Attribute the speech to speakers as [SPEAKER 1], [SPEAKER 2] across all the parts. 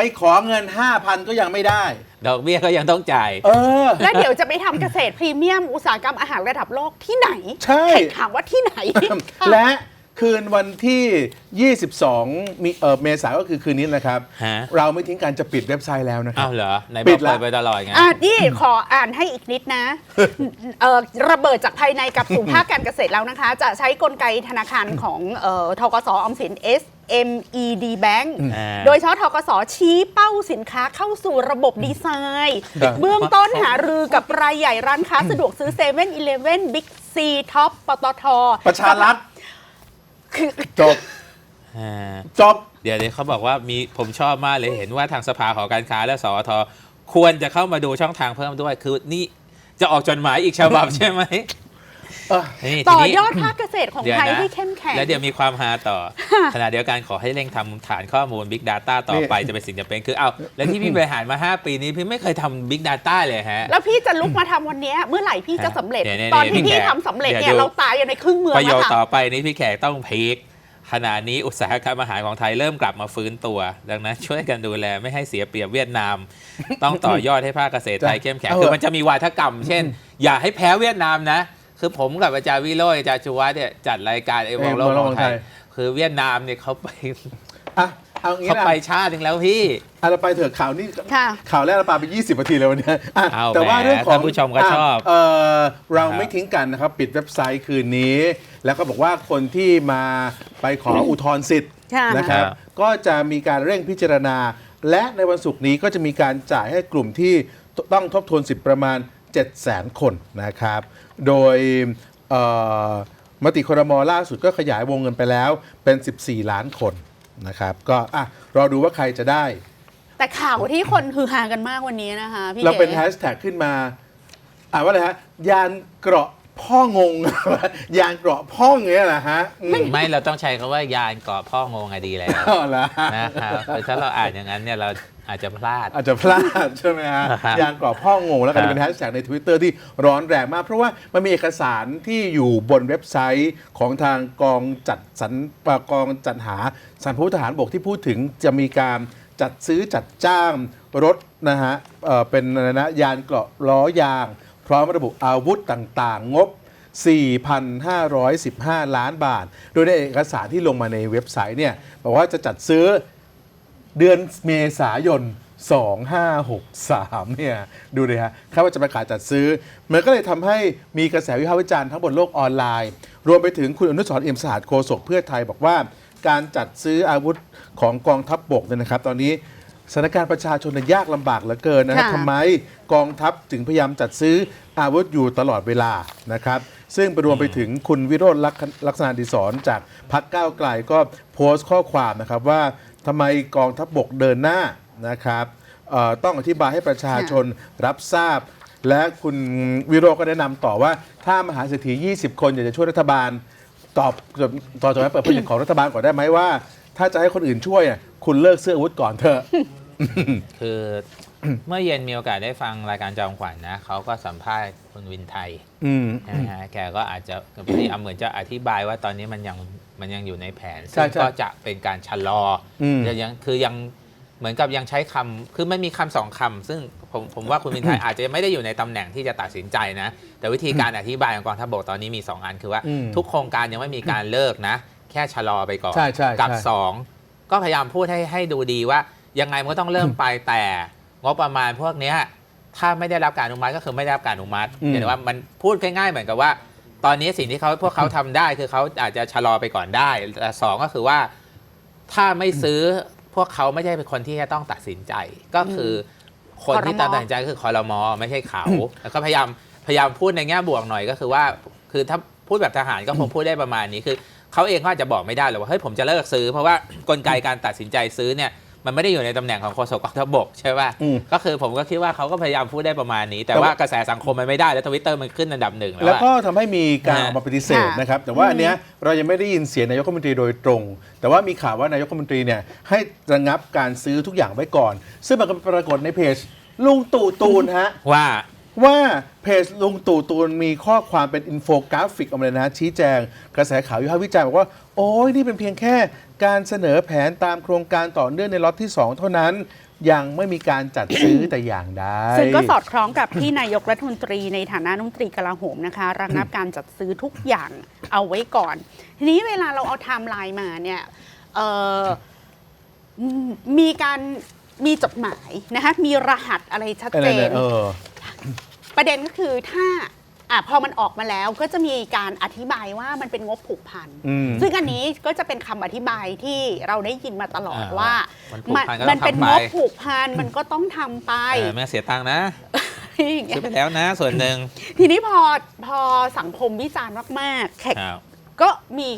[SPEAKER 1] ไปขอเงิน 5,000 ก็ยังไม่ได้
[SPEAKER 2] ดอกเบี้ยก็ยังต้องจ่าย
[SPEAKER 1] เออ
[SPEAKER 3] แล้วเดี๋ยวจะไปทำเกษตรพรีเมียมอุตสาหกรรมอาหารระดับโลกที่ไหน
[SPEAKER 1] ใช่
[SPEAKER 3] ใครถามว่าที่ไหน
[SPEAKER 1] และคืนวันที่ 22 มีเออเมษายนก็คือคืนนี้นะครับ
[SPEAKER 2] ฮะ
[SPEAKER 1] เราไม่ทิ้งการจะปิดเว็บไซต์แล้วนะครั
[SPEAKER 2] อ้าวเหรอไหนบ
[SPEAKER 1] ปิ
[SPEAKER 2] อก
[SPEAKER 1] ดละ
[SPEAKER 2] เปิดไปตลอดไง
[SPEAKER 3] อะนี่ขออ่านให้อีกนิดนะเอ่อระเบิดจากภายในกลับสู่ภาคการเกษตรแล้วนะคะ จะใช้กลไกธนาคารของเอ่อทกสออมสิน SMED Bank
[SPEAKER 2] อ่า
[SPEAKER 3] โดยเฉพาะทกสชี้เป้าสินค้าเข้าสู่ระบบดีไซน์
[SPEAKER 1] ครับ
[SPEAKER 3] เบื้องต้นหารือกับรายใหญ่ร้านค้าสะดวกซื้อ7 e เ e ่ e อเ Big C Top ปตท
[SPEAKER 1] ประชารัฐ
[SPEAKER 3] คือ
[SPEAKER 1] จบ
[SPEAKER 2] อ่า
[SPEAKER 1] จบ
[SPEAKER 2] เดี๋ยวเดี๋ยวเขาบอกว่ามีผมชอบมากเลยเห็นว่าทางสภาหอการค้าและสอทควรจะเข้ามาดูช่องทางเพิ่มด้วย คือนี่จะออกจดหมายอีกฉบับใช่ไหม
[SPEAKER 1] เออ
[SPEAKER 2] นี่
[SPEAKER 3] ต่อ
[SPEAKER 2] ทีนี้
[SPEAKER 3] ยอดภาคเกษตรของ
[SPEAKER 2] เดี๋ยว
[SPEAKER 3] ไทย
[SPEAKER 2] นะ
[SPEAKER 3] ให้เข้มแข็ง
[SPEAKER 2] แล้วเดี๋ยวมีความฮาต่อ ขณะเดียวกันขอให้เร่งทำฐานข้อมูล Big Data ต่อไปจะเป็นสิ่งจำเป็นคือเอาแล้วที่พี่บริหารมา 5 ปีนี้พี่ไม่เคยทำ Big Data เลยฮะ
[SPEAKER 3] แล้วพี่จะลุกมาทำวันเนี้ยเมื่อไหร่พี่จะสำเร็จ
[SPEAKER 2] เดี๋ยวๆ
[SPEAKER 3] ตอนที่
[SPEAKER 2] พี่
[SPEAKER 3] พี่
[SPEAKER 2] แขก
[SPEAKER 3] ทำสำเร็จ
[SPEAKER 2] เดี๋
[SPEAKER 3] เนี่ย
[SPEAKER 2] ยวดู
[SPEAKER 3] เราตายอยู่ในครึ่งเมือง
[SPEAKER 2] ประโย
[SPEAKER 3] แล้ว
[SPEAKER 2] ค
[SPEAKER 3] ค่ะ
[SPEAKER 2] ต่อไปนี้พี่แขกต้องพีคขณะนี้อุตสาหกรรมอาหารของไทยเริ่มกลับมาฟื้นตัว ดังนั้นช่วยกันดูแลไม่ให้เสียเปรียบเวียดนาม ต้องต่อยอดให้ภาคเกษตรไทยเข้มแข็ง
[SPEAKER 1] เอา
[SPEAKER 2] คือ
[SPEAKER 1] เหอะ
[SPEAKER 2] มันจะมีวาทกรรม เช่น อย่าให้แพ้เวียดนามนะ คือผมกับอาจารย์วิโรจน์อาจารย์ชูวัฒน์เนี่ยจัดรายการไอ้วงโลกของไทยคือเวียดนามเนี่ยเขาไป
[SPEAKER 1] อะเอางี้
[SPEAKER 2] เขา
[SPEAKER 1] นะ
[SPEAKER 2] ไปชาติหนึ่งแล้วพี่
[SPEAKER 1] อะเราไปเถอะข่าวนี้
[SPEAKER 3] ค่ะ
[SPEAKER 1] ข่าวแรกเราปาไป 20นาทีเลยวันเนี้ยอะ
[SPEAKER 2] เอา
[SPEAKER 1] แต่ว่า
[SPEAKER 2] แหม
[SPEAKER 1] เรื่องของ
[SPEAKER 2] ท่านผู้ชมก็ชอบะ
[SPEAKER 1] เออเรา
[SPEAKER 2] ครับ
[SPEAKER 1] ไม่ทิ้งกันนะครับ ปิดเว็บไซต์คืนนี้ แล้วก็บอกว่าคนที่มาไปขออุทธรณ์สิทธิ์
[SPEAKER 3] ค่ะ
[SPEAKER 1] นะครับ
[SPEAKER 2] ครับ
[SPEAKER 1] ก็จะมีการเร่งพิจารณา และในวันศุกร์นี้ก็จะมีการจ่ายให้กลุ่มที่ต้องทบทวนสิทธิ์ประมาณ 7 0 0 0 0 0 คนนะครับ โดยเอ่อมติครมล่าสุดก็ขยายวงเงินไปแล้วเป็น 14 ล้านคนนะครับ ก็อะรอดูว่าใครจะได้
[SPEAKER 3] แต่ข่าวที่คนฮือฮากันมากวันนี้นะคะ พี่
[SPEAKER 1] เราเป็น
[SPEAKER 3] ก๋
[SPEAKER 1] แฮชแท็กขึ้นมา อ่านว่าอะไรฮะ ยานเกราะ พ่องง ยานเกราะพ่องเงี้ยเหรอฮะอืม
[SPEAKER 2] ไม่เราต้องใช้คำว่ายานเกาะพ่องงอะดีแล้ว
[SPEAKER 1] อ๋อเหรอ
[SPEAKER 2] นะครับคือถ้าเราอ่านอย่างนั้นเนี่ยเราอาจจะพลาด
[SPEAKER 1] อาจจะพลาด ใช่ไหมฮะ
[SPEAKER 2] ครับ
[SPEAKER 1] ยานเกราะพ่องงแล้วก็จะเป็นแฮชแท็กใน Twitter ที่ร้อนแรงมาก เพราะว่ามันมีเอกสารที่อยู่บนเว็บไซต์ของทางกองจัดสรรเอ่อกองจัดหาสรรพาวุธทหารบกที่พูดถึงจะมีการจัดซื้อจัดจ้างรถนะฮะเอ่อเป็นอะไรนะยานเกราะล้อยาง พร้อมระบุอาวุธต่างๆ งบ 4,515 ล้านบาท โดยในเอกสารที่ลงมาในเว็บไซต์เนี่ยบอกว่าจะจัดซื้อเดือนเมษายน 2563 เนี่ย ดูเลยฮะคาดว่าจะประกาศจัดซื้อ มันก็เลยทำให้มีกระแสวิพากษ์วิจารณ์ทั้งบนโลกออนไลน์ รวมไปถึงคุณอนุสรเอี่ยมสะอาดโฆษกเพื่อไทยบอกว่า การจัดซื้ออาวุธของกองทัพบบกเนี่ยนะครับ ตอนนี้ สถานการณ์ประชาชนเนี่ยยากลำบากเหลือเกินนะครับ
[SPEAKER 3] ค่ะ
[SPEAKER 1] ทำไมกองทัพถึงพยายามจัดซื้ออาวุธอยู่ตลอดเวลานะครับ ซึ่งไปรวมไปถึงคุณวิโรจน์ลักษณ์ลักษณะดิศรจากพักก้าวไกลก็โพสต์ข้อความนะครับว่าทำไมกองทัพบบกเดินหน้านะครับเอ่อต้องอธิบายให้ประชาชนรับทราบ และคุณวิโรจน์ก็แนะนำต่อว่าถ้ามหาเศรษฐี 20 คนอยากจะช่วยรัฐบาล ตอบต่อจากนั้นเปิดเผยของรัฐบาลก่อนได้ไหมว่า ถ้าจะให้คนอื่นช่วยอะคุณเลิกซื้ออาวุธก่อนเถอะ
[SPEAKER 2] คือเมื่อเย็นมีโอกาสได้ฟังรายการจอมขวัญนะเขาก็สัมภาษณ์คุณวินไทย
[SPEAKER 1] อืม
[SPEAKER 2] นะฮะแกก็อาจจะพยายามเหมือนจะอธิบายว่าตอนนี้มันยังมันยังอยู่ในแผน
[SPEAKER 1] ใช่
[SPEAKER 2] ซึ่ง
[SPEAKER 1] ใช่
[SPEAKER 2] ก็จะเป็นการชะลออ
[SPEAKER 1] ม
[SPEAKER 2] จะยังคือยังเหมือนกับยังใช้คำคือไม่มีคำสองคำซึ่งผมผมว่าคุณวินไทยอาจจะไม่ได้อยู่ในตำแหน่งที่จะตัดสินใจนะ แต่วิธีการอธิบายของกองทัพบกตอนนี้มี 2 อันคือว่า
[SPEAKER 1] อืม
[SPEAKER 2] ทุกโครงการยังไม่มีการเลิกนะ แค่ชะลอไปก่อน
[SPEAKER 1] ใช่ใช่
[SPEAKER 2] กับ
[SPEAKER 1] ใช่
[SPEAKER 2] สองก็พยายามพูดให้ให้ดูดีว่า ยังไงมันก็ต้องเริ่มไปแต่งบประมาณพวกเนี้ยถ้าไม่ได้รับการอนุมัติก็คือไม่ได้รับการอนุมัติ
[SPEAKER 1] อืม
[SPEAKER 2] เห็นว่ามันพูดง่ายๆเหมือนกับว่า ตอนนี้สิ่งที่เขาพวกเขาทำได้คือเขาอาจจะชะลอไปก่อนได้แต่สองก็คือว่าถ้าไม่ซื้อพวกเขาไม่ใช่เป็นคนที่จะต้องตัดสินใจ ก็คือคนที่
[SPEAKER 3] ครม
[SPEAKER 2] ตัดสินใจก็คือคอรมอไม่ใช่เขา แล้วก็พยายามพยายามพูดในแง่บวกหน่อยก็คือว่า คือถ้าพูดแบบทหารก็คงพูดได้ประมาณนี้คือเขาเองเขาอาจจะบอกไม่ได้หรอกว่าเฮ้ยผมจะเลิกซื้อ เพราะว่ากลไกการตัดสินใจซื้อเนี่ย มันไม่ได้อยู่ในตำแหน่งของโฆษกกองทัพบกใช่ป่ะ
[SPEAKER 1] อืม
[SPEAKER 2] ก็คือผมก็คิดว่าเขาก็พยายามพูดได้ประมาณนี้ แต่
[SPEAKER 1] แต่ว่า
[SPEAKER 2] ว่ากระแสสังคมมันไม่ได้แล้วทวิตเตอร์มันขึ้นอันดับหนึ่งแล้ว
[SPEAKER 1] แล้ว
[SPEAKER 2] อะ
[SPEAKER 1] ก็ทำให้มีการอ
[SPEAKER 2] ฮะ
[SPEAKER 1] อกมาปฏิเสธ
[SPEAKER 3] ค่ะ
[SPEAKER 1] นะครับแต่ว่าอันเนี้ยเรายังไม่ได้ยินเสียงนายกรัฐมนตรีโดยตรง แต่ว่ามีข่าวว่านายกรัฐมนตรีเนี่ยให้ระงับการซื้อทุกอย่างไว้ก่อน ซึ่งมันก็ปรากฏในเพจลุงตู่ตูนฮะ
[SPEAKER 2] ว่า
[SPEAKER 1] ว่าเพจลุงตู่ตูนมีข้อความเป็นอินโฟกราฟิกออกมาเลยนะฮะชี้แจง กระแสข่าววิพากษ์วิจารณ์บอกว่า โอ้ยนี่เป็นเพียงแค่การเสนอแผนตามโครงการต่อเนื่องในล็อตที่ 2 เท่านั้น ยังไม่มีการจัดซื้อ แต่อย่างใด
[SPEAKER 3] ซึ่งก็สอดคล้องกับที่นายกรัฐมนตรีในฐานะรัฐมนตรีกลาโหมนะคะระงับการจัดซื้อทุกอย่างเอาไว้ก่อน ทีนี้เวลาเราเอาไทม์ไลน์มาเนี่ยเอ่อมมีการมีจดหมายนะคะมีรหัสอะไรชัด
[SPEAKER 1] เออ
[SPEAKER 3] เจน
[SPEAKER 1] เออ
[SPEAKER 3] ประเด็นก็คือถ้าอะพอมันออกมาแล้วก็จะมีการอธิบายว่ามันเป็นงบผูกพัน
[SPEAKER 1] อืม
[SPEAKER 3] ซึ่งอันนี้ก็จะเป็นคำอธิบายที่เราได้ยินมาตลอด
[SPEAKER 2] อ่า
[SPEAKER 3] ว่า
[SPEAKER 2] มันผูกพันก็ต้อง
[SPEAKER 3] มันเป็น
[SPEAKER 2] ทำไป
[SPEAKER 3] งบผูกพันมันก็ต้องทำไป
[SPEAKER 2] เออไม่เสียตังค์นะ
[SPEAKER 3] อย่างเงี้
[SPEAKER 2] ซื้อยไปแล้วนะ ส่วนหนึ่ง
[SPEAKER 3] ทีนี้พอพอสังคมวิจารณ์มากๆแขก
[SPEAKER 2] ครับ
[SPEAKER 3] ก็มี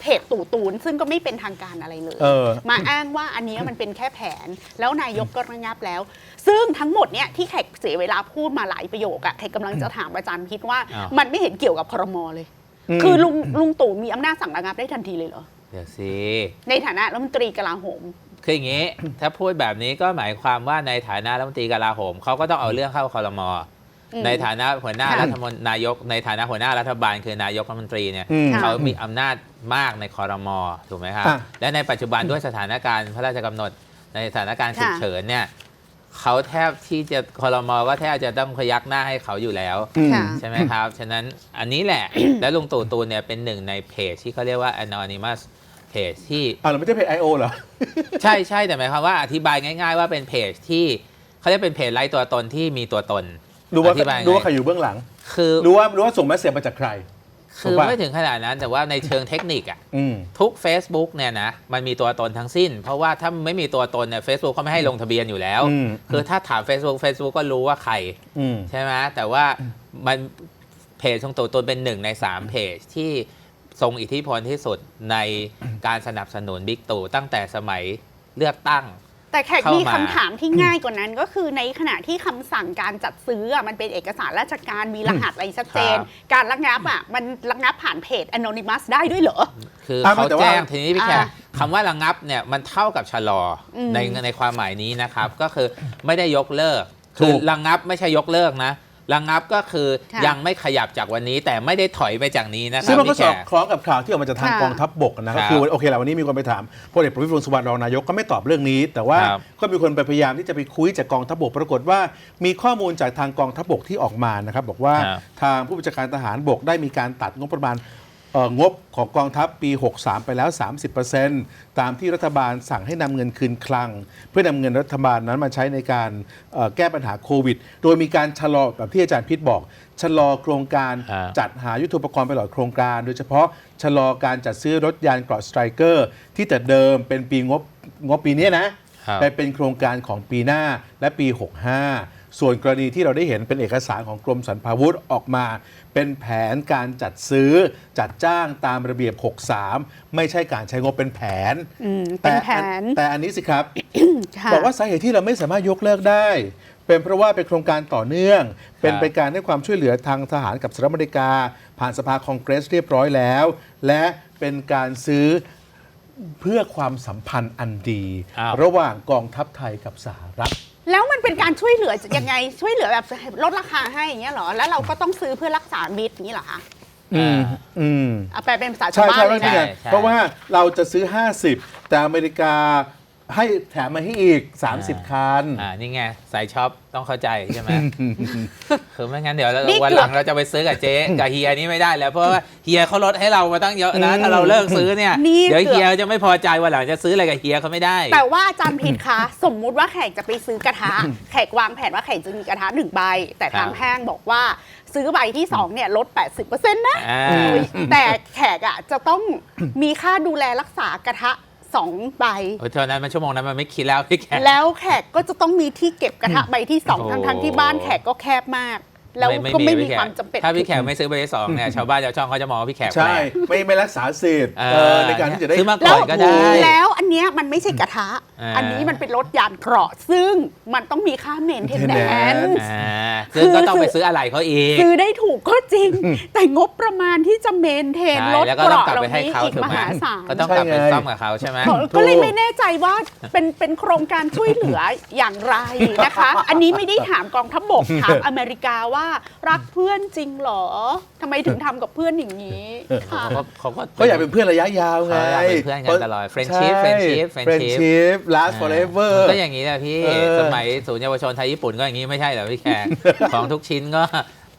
[SPEAKER 3] เพจตู่ตูน ซึ่งก็ไม่เป็นทางการอะไรเลย
[SPEAKER 1] เออ
[SPEAKER 3] มาอ้างว่าอันนี้มันเป็นแค่แผน แล้วนายกก็ระงับแล้ว ซึ่งทั้งหมดเนี่ยที่แขกเสียเวลาพูดมาหลายประโยคอะแขกกำลังจะถามอาจารย์พิษว่า
[SPEAKER 2] อ้าว
[SPEAKER 3] มันไม่เห็นเกี่ยวกับครมเลย
[SPEAKER 1] อืม
[SPEAKER 3] คือลุงลุงตู่มีอำนาจสั่งระงับได้ทันทีเลยเหรอ
[SPEAKER 2] เดี๋ยวสิ
[SPEAKER 3] ในฐานะรัฐมนตรีกลาโหม
[SPEAKER 2] คืออย่างนี้ ถ้าพูดแบบนี้ก็หมายความว่าในฐานะรัฐมนตรีกลาโหมเขาก็ต้องเอาเรื่องเข้าคอรมอ
[SPEAKER 3] อืม
[SPEAKER 2] ในฐานะหัวหน้า
[SPEAKER 3] ค่ะ
[SPEAKER 2] รัฐมนตรีนายก ในฐานะหัวหน้ารัฐบาลคือนายกรัฐมนตรีเนี่ย
[SPEAKER 1] อืม
[SPEAKER 3] ค่ะ
[SPEAKER 2] เขามีอำนาจมากในคอรมอถูกไหมครับ
[SPEAKER 1] อะ
[SPEAKER 2] และในปัจจุบันด้วยสถานการณ์พระราชกำหนดในสถานการณ์ฉุก
[SPEAKER 3] ค่ะ
[SPEAKER 2] เฉินเนี่ย เขาแทบที่จะคอรมอก็แทบจะต้องพยักหน้าให้เขาอยู่แล้ว
[SPEAKER 1] อืม
[SPEAKER 3] ค่ะ
[SPEAKER 2] ใช่ไหมครับ ฉะนั้นอันนี้แหละ และลุงตู่ตูนเนี่ยเป็นหนึ่งในเพจที่เขาเรียกว่า anonymous เพจที่
[SPEAKER 1] อ่าเราไม่ใช่เพจไอโอเหรอ
[SPEAKER 2] ใช่ใช่แต่หมายความว่าอธิบายง่าย ๆ ว่าเป็นเพจที่เขาเรียกเป็นเพจไร้ตัวตนที่มีตัวตน
[SPEAKER 1] รู้ว่า
[SPEAKER 2] อธิบายไง
[SPEAKER 1] รู้ว่าใครอยู่เบื้องหลัง
[SPEAKER 2] คือ
[SPEAKER 1] รู้ว่ารู้ว่าส่งแมสเซจมาจากใคร
[SPEAKER 2] คือ
[SPEAKER 1] ถูกปะ
[SPEAKER 2] ไม่ถึงขนาดนั้นแต่ว่าในเชิงเทคนิคอะ
[SPEAKER 1] อืม
[SPEAKER 2] ทุก Facebook เนี่ยนะมันมีตัวตนทั้งสิ้น เพราะว่าถ้าไม่มีตัวตนเนี่ย Facebook เขาไม่ให้ลงทะเบียนอยู่แล้ว
[SPEAKER 1] อืม
[SPEAKER 2] คือถ้าถาม Facebook Facebook ก็รู้ว่าใคร
[SPEAKER 1] อืม
[SPEAKER 2] ใช่ไหมแต่ว่ามันเพจของตัวตนเป็นหนึ่งใน3เพจที่ทรงอิทธิพลที่สุดในการสนับสนุนบิ๊กตู่ตั้งแต่สมัยเลือกตั้ง
[SPEAKER 3] แต่แขก
[SPEAKER 2] เข้า
[SPEAKER 3] มี
[SPEAKER 2] มา
[SPEAKER 3] คำถามที่ง่ายกว่านั้นก็คือในขณะที่คำสั่งการจัดซื้ออะมันเป็นเอกสารราชการมีรหัสอะไรชัดเจนการระงับอะมันระงับผ่านเพจ anonymous ได้ด้วยเหรอ
[SPEAKER 2] คือ
[SPEAKER 1] อะ
[SPEAKER 2] เขา
[SPEAKER 1] แต่ว่า
[SPEAKER 2] แจ้งทีนี้พี่แขก
[SPEAKER 3] อ่า
[SPEAKER 2] คำว่าระงับเนี่ยมันเท่ากับชะลออ
[SPEAKER 3] ม
[SPEAKER 2] ในในความหมายนี้นะครับ ก็คือไม่ได้ยกเลิก
[SPEAKER 1] ถู
[SPEAKER 2] คือกระงับไม่ใช่ยกเลิกนะ ระงับก็คือ
[SPEAKER 3] ค่ะ
[SPEAKER 2] ยังไม่ขยับจากวันนี้แต่ไม่ได้ถอยไปจากนี้นะค
[SPEAKER 1] ซึ่
[SPEAKER 2] รั
[SPEAKER 1] ง
[SPEAKER 2] บ
[SPEAKER 1] มันก็
[SPEAKER 2] พี่
[SPEAKER 1] ส
[SPEAKER 2] แข
[SPEAKER 1] อด
[SPEAKER 2] ก
[SPEAKER 1] คล้องกับข่าวที่ออกมาจากทาง
[SPEAKER 3] ค่ะ
[SPEAKER 1] กองทัพบกนะก็
[SPEAKER 2] ครับ
[SPEAKER 1] คือโอเคแหละวันนี้มีคนไปถามพลเอกประวิตรวงษ์สุวรรณรองนายกก็ไม่ตอบเรื่องนี้ แต่ว่า
[SPEAKER 2] ครับ
[SPEAKER 1] ก็มีคนไปพยายามที่จะไปคุยจากกองทัพบก ปรากฏว่ามีข้อมูลจากทางกองทัพบกที่ออกมานะครับบอกว่า
[SPEAKER 2] ครับ
[SPEAKER 1] ทางผู้บัญชาการทหารบกได้มีการตัดงบประมาณเอ่อ งบของกองทัพปี 63 ไปแล้ว 30%ตามที่รัฐบาลสั่งให้นำเงินคืนคลัง เพื่อนำเงินรัฐบาลนั้นมาใช้ในการเอ่อแก้ปัญหาโควิด โดยมีการชะลอแบบที่อาจารย์พิษบอก ชะลอโครงการ
[SPEAKER 2] อ่า
[SPEAKER 1] จัดหายุทโธปกรณ์ไปหลอดโครงการ โดยเฉพาะชะลอการจัดซื้อรถยานเกราะสไตรเกอร์ ที่แต่เดิมเป็นปีงบงบปีนี้นะ
[SPEAKER 2] ครับ
[SPEAKER 1] ไปเป็นโครงการของปีหน้าและปี 65 ส่วนกรณีที่เราได้เห็นเป็นเอกสารของกรมสรรพาวุธออกมา เป็นแผนการจัดซื้อจัดจ้างตามระเบียบ 63 ไม่ใช่การใช้งบเป็นแผน
[SPEAKER 3] อืมเป็นแผน
[SPEAKER 1] แต่อันนี้สิครับ
[SPEAKER 3] ค่ะ
[SPEAKER 1] บอกว่าสาเหตุที่เราไม่สามารถยกเลิกได้ เป็นเพราะว่าเป็นโครงการต่อเนื่อง เป็นไปการให้ความช่วยเหลือทางทหารกับสหรัฐอเมริกา ผ่านสภาคองเกรสเรียบร้อยแล้ว และเป็นการซื้อเพื่อความสัมพันธ์อันดี
[SPEAKER 2] อ้าว
[SPEAKER 1] ระหว่างกองทัพไทยกับสหรัฐ
[SPEAKER 3] แล้วมันเป็น การช่วยเหลือยังไงช่วยเหลือแบบลดราคาให้อย่างเงี้ยเหรอ แล้วเราก็ต้องซื้อเพื่อรักษามิตรอย่างนี้เหรอคะ
[SPEAKER 1] อืมอืม
[SPEAKER 3] เอาไปเป็นภาษาชา
[SPEAKER 1] ใช่
[SPEAKER 3] วบ้าน
[SPEAKER 1] ใช่
[SPEAKER 3] เล
[SPEAKER 1] ไม่
[SPEAKER 3] ย
[SPEAKER 1] ใช่
[SPEAKER 3] นะ
[SPEAKER 1] ไง
[SPEAKER 2] ใช่
[SPEAKER 1] เพราะว่าเราจะซื้อ 50 แต่อเมริกา ให้แถมมาให้อีก 30 คัน
[SPEAKER 2] อ่านี่ไงสายช็อปต้องเข้าใจใช่ไหม คือไม่งั้นเดี๋ยวเรา
[SPEAKER 3] นี่
[SPEAKER 2] วัน
[SPEAKER 3] เกื
[SPEAKER 2] ห
[SPEAKER 3] อบ
[SPEAKER 2] ลังเราจะไปซื้อกับเจ๊กับเฮียนี่ไม่ได้แล้ว เพราะว่าเฮียเขาลดให้เรามาตั้งเยอะนะ
[SPEAKER 1] อืม
[SPEAKER 2] ถ้าเราเลิกซื้อเนี่ย
[SPEAKER 3] นี่
[SPEAKER 2] เดี๋ยว
[SPEAKER 3] เกือบ
[SPEAKER 2] เฮียจะไม่พอใจวันหลังจะซื้ออะไรกับเฮียเขาไม่ได้
[SPEAKER 3] แต่ว่าอาจารย์พิษคะ สมมุติว่าแขกจะไปซื้อกระทะ แขกวางแผนว่าแขกจะมีกระทะหนึ่งใบ แต่ทาง
[SPEAKER 2] ครับ
[SPEAKER 3] ห้างบอกว่าซื้อใบที่สองเนี่ยลด 80%นะ
[SPEAKER 2] อ่า
[SPEAKER 3] แต่แขกอะจะต้องมีค่าดูแลรักษากระทะ สองใบ
[SPEAKER 2] โอ้ยเท่านั้นมันชั่วโมงนั้นมันไม่คิดแล้วพี่แขก
[SPEAKER 3] แล้วแขกก็จะต้องมีที่เก็บกระทะใบที่สอง
[SPEAKER 2] โอ้
[SPEAKER 3] ทั้งทั้งๆที่บ้านแขกก็แคบมาก แล้วก็ไม่มี
[SPEAKER 2] พี่แข
[SPEAKER 3] ความจำเป็น
[SPEAKER 2] ถ้าพี่แขกไม่ซื้อใบที่สองเนี่ยชาวบ้านชาวช่องเขาจะมองว่าพี่แขก
[SPEAKER 1] ใช่
[SPEAKER 2] แปลก
[SPEAKER 1] ไม่ไม่รักษาสิทธิ์
[SPEAKER 2] เออ
[SPEAKER 1] เออในการที่จะได้
[SPEAKER 2] ซื้อมาก่
[SPEAKER 3] แล้
[SPEAKER 2] อ
[SPEAKER 3] วน
[SPEAKER 2] ก็ได้
[SPEAKER 3] แล้วอันเนี้ยมันไม่ใช่กระทะ
[SPEAKER 2] อ่า
[SPEAKER 3] อันนี้มันเป็นรถยานเกราะ ซึ่งมันต้องมีค่าเมนเทนแนน
[SPEAKER 1] maintenance
[SPEAKER 2] อ่า ซึ่งก็ต้องไปซื้ออะไรเขาอีก
[SPEAKER 3] ซื้อได้ถูกก็จริง แต่งบประมาณที่จะเมนเทน
[SPEAKER 2] ใช่
[SPEAKER 3] รถ
[SPEAKER 2] แล้วก็
[SPEAKER 3] เก
[SPEAKER 2] ต้อง
[SPEAKER 3] ราะ
[SPEAKER 2] กลับ
[SPEAKER 3] เหล่า
[SPEAKER 2] ไปให้
[SPEAKER 3] นี้
[SPEAKER 2] เขา
[SPEAKER 3] อีก
[SPEAKER 2] ถูก
[SPEAKER 3] ม
[SPEAKER 2] ไหม
[SPEAKER 3] หาศาล
[SPEAKER 2] ก็ต้องกลับไป
[SPEAKER 1] ใช่ไง
[SPEAKER 2] ซ่อมกับเขาใช่ไหม
[SPEAKER 3] ก็เลยไม่แน่ใจว่าเป็นเป็นโครงการช่วยเหลืออย่างไรนะคะ อันนี้ไม่ได้ถามกองทัพบกถามอเมริกาว่าว่ารักเพื่อนจริงเหรอทำไมถึงทำกับเพื่อนอย่างนี้ค่ะ
[SPEAKER 2] เขาก็เขาก็
[SPEAKER 1] ก็อยากเป็นเพื่อนระยะยาวไง
[SPEAKER 2] เขาอยากเป็นเพื่อนกันตลอด friendship
[SPEAKER 1] ใช่
[SPEAKER 2] friendship friendship
[SPEAKER 1] friendship last forever
[SPEAKER 2] ก็อย่างนี้แหละพี่
[SPEAKER 1] เออ
[SPEAKER 2] สมัยศูนย์เยาวชนไทยญี่ปุ่นก็อย่างนี้ไม่ใช่เหรอพี่แขกของทุกชิ้นก็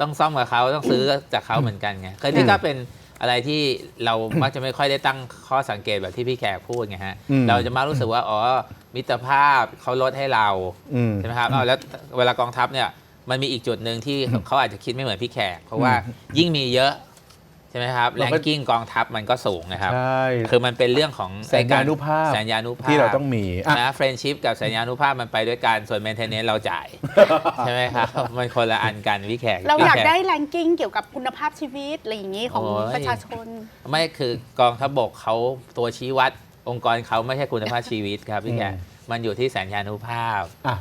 [SPEAKER 2] ต้องซ่อมกับเขาต้องซื้อจากเขาเหมือนกันไงคือนี่ก็เป็นอะไรที่เรามักจะไม่ค่อยได้ตั้งข้อสังเกตแบบที่พี่แขกพูดไงฮะ
[SPEAKER 1] อืม
[SPEAKER 2] เราจะมารู้สึกว่า อ๋อ มิตรภาพเขาลดให้เรา
[SPEAKER 1] อืม
[SPEAKER 2] ใช่ไหมครับเอาแล้วเวลากองทัพเนี่ยมันมีอีกจุดหนึ่งที่เขาอาจจะคิดไม่เหมือนพี่แขก เพราะว่ายิ่งมีเยอะ ใช่ไหมครับ
[SPEAKER 1] เรา
[SPEAKER 2] แร
[SPEAKER 1] ก็
[SPEAKER 2] งกิ้งกองทัพมันก็สูงนะครับ
[SPEAKER 1] ใช่
[SPEAKER 2] คือมันเป็นเรื่องของ
[SPEAKER 1] สัญญานุภาพ
[SPEAKER 2] สัญญานุภาพ
[SPEAKER 1] ที่เราต้องมีอะ
[SPEAKER 2] นะเฟรนชิพกับสัญญานุภาพมันไปด้วยกันส่วน maintenance เราจ่าย ใช่ไหมครับ มันคนละอันกันพี่แขก
[SPEAKER 3] เราอยาก
[SPEAKER 2] พี่แข
[SPEAKER 3] ได้แรงกิ้งเกี่ยวกับคุณภาพชีวิตอะไรอย่างนี้ของ
[SPEAKER 2] โอ้ย
[SPEAKER 3] ประชาชน
[SPEAKER 2] ไม่คือกองทัพบกเขาตัวชี้วัด องค์กรเขาไม่ใช่คุณภาพชีวิตครับพี่แขก
[SPEAKER 1] อืม
[SPEAKER 2] มันอยู่ที่สัญญานุภาพ
[SPEAKER 1] อะ